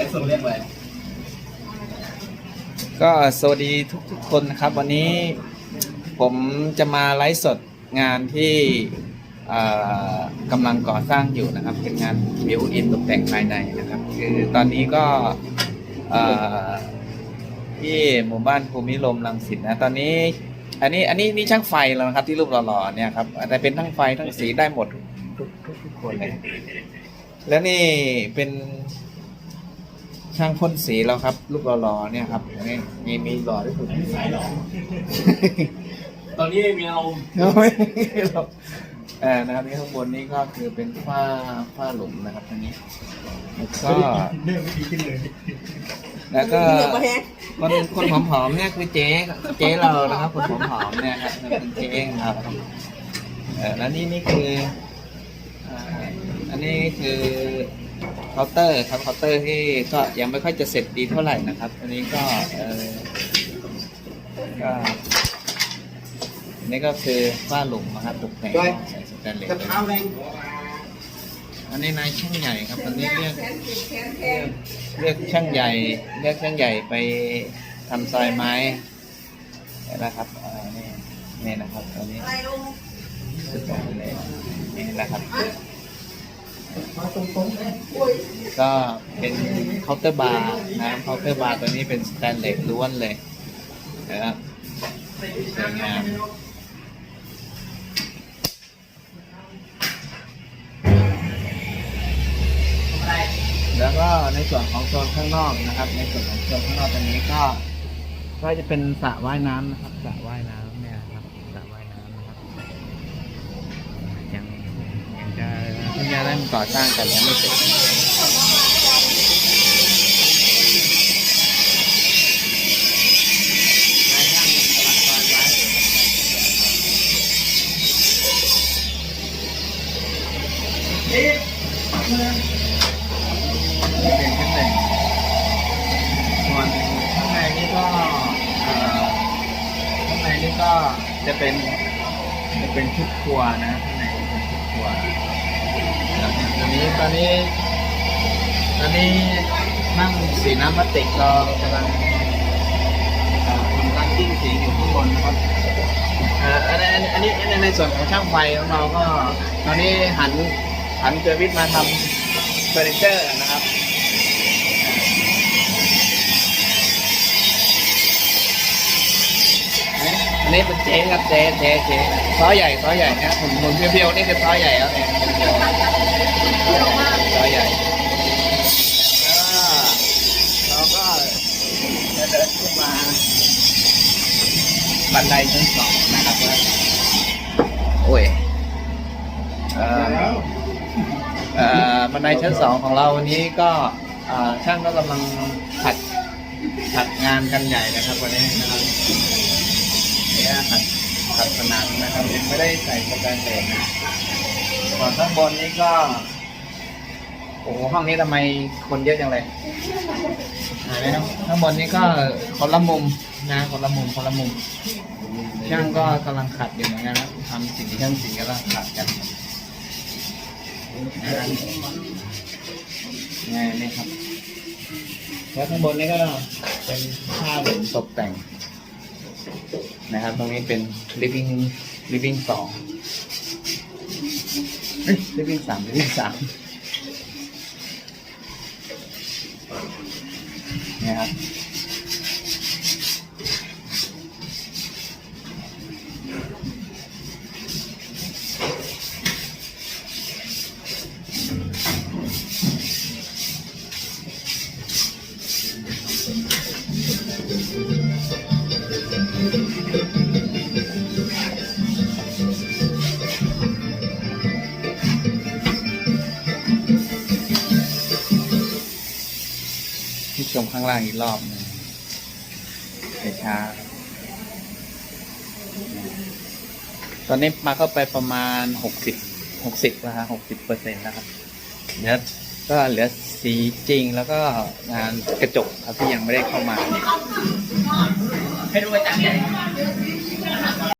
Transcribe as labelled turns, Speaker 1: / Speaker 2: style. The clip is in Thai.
Speaker 1: ช้ส่วนเรียกอะไร
Speaker 2: ก็สวัสดีทุกทุกๆคนนะครับ วันนี้ผมจะมาไลฟ์สดงานที่กำลังก่อสร้างอยู่นะครับ เป็นงานบิวอินตกแต่งภายในนะครับ คือตอนนี้ก็ที่หมู่บ้านภูมิลมรังสิตนะ ตอนนี้ อันนี้อันนี้นี่ช่างไฟแล้วนะครับ ที่รูปหล่อๆเนี่ยครับแต่เป็นทั้งไฟทั้งสีได้หมดทุกทุกคนเลยแล้วนี่เป็น ช่างพ่นสีแล้วครับ ลูกหล่อๆเนี่ยครับนี่มีมีหล่อที่สุด
Speaker 1: สายหรอตอนนี้ไม่มีอารมณ์
Speaker 2: ไม่หรอกเออนะครับนี่ข้างบนนี่ก็คือเป็นฝ้าฝ้าหลุมนะครับอันนี้แล้วก็
Speaker 1: เรื่องไม่ดีขึ้นเลย
Speaker 2: แล้วก็คนคนผอมๆเนี่ยคือเจ๊เจ๊เรานะครับคนผอมๆเนี่ยครับเป็นเจ๊ของเราครับเออแล้วนี่นี่คืออ่าอันนี้คือ เคาน์เตอร์ครับเคาน์เตอร์ที่ก็ยังไม่ค่อยจะเสร็จดีเท่าไหร่นะครับอันนี้ก็เออก็อันนี้ก็คือฝ้าหลุมนะครับตกแต่งใส่สแตนเลส
Speaker 1: กระเท้าแรง
Speaker 2: อันนี้นายช่างใหญ่ครับอันนี้เรียกเรียกช่างใหญ่เรียกช่างใหญ่ไปทำทรายไม้นี่นะครับอ่านี่นี่นะครับตอนนี้สุดยอดเลยนี่นะครับ ก็เป็นเคาน์เตอร์บาร์นะเคาน์เตอร์บาร์ตัวนี้เป็นสแตนเลสล้วนเลยนะครับสวยงามแล้วก็ในส่วนของโซนข้างนอกนะครับ ในส่วนของโซนข้างนอกตรงนี้ก็ ก็จะเป็นสระว่ายน้ำนะครับสระว่ายน้ำ ก่อสร้างกันยังไม่เสร็จนี่เป็นขั้นหนึ่งส่วนข้างในนี่ก็เอ่อข้างในนี่ก็จะเป็นจะเป็นชุดครัวนะข้างในเป็นชุดครัวแล้ วตอนนี้ตอนนี้ ตอนนี้นั่งสีน้ำพลาสติกเรากำลังทำการจิ้มสีอยู่ข้างบนนะครับอ่ออันนี้อันนี้ในส่วนของช่างไฟของเราก็ ตอนนี้หันหันเกอร์วิทมาทำเฟอร์นิเจอร์นะครับอันนี้เป็นเจ๊ครับเจ๊เจ๊เจ๊ซ้อใหญ่ซ้อใหญ่นะผมผมเพียวๆนี่คือซ้อใหญ่แล้วเนี่ย ซ้อใหญ่แล้วเราก็จะเดินขึ้นมาบันไดชั้นสองนะครับว่าโอ้ยเอ่อเอ่อบันไดชั้นสองของเราวันนี้ก็ช่างก็กำลังขัดขัดงานกันใหญ่นะครับวันนี้นะครับเนี่ยขัดขัดผนังนะครับยังไม่ได้ใส่สแตนเลสนะส่วนข้างบนนี้ก็ โอ้โหห้องนี้ทำไมคนเยอะจังเลยอ่านะครับข้างบนนี้ก็คนละมุมนะคนละมุมคนละมุม ช่างก็กำลังขัดอยู่เหมือนกันนะทำสิ่งช่างสิ่งกำลังขัดกันนะครับไงนี่ครับ แล้วข้างบนนี้ก็เป็นผ้าเหลืองตกแต่ง นะครับ ตรงนี้เป็น living living สอง living สาม living สาม นี่ยครับ ที่ชมข้างล่างอีกรอบหนึงช้าๆตอนนี้มาเข้าไปประมาณหกสิบหกสิบแล้วฮะหกสิบเปอร์เซ็นต์นะครับเดี๋ยวก็เหลือสีจริงแล้วก็งานกระจกครับที่ยังไม่ได้เข้ามา
Speaker 1: ให้ดูอาจารย์ใหญ่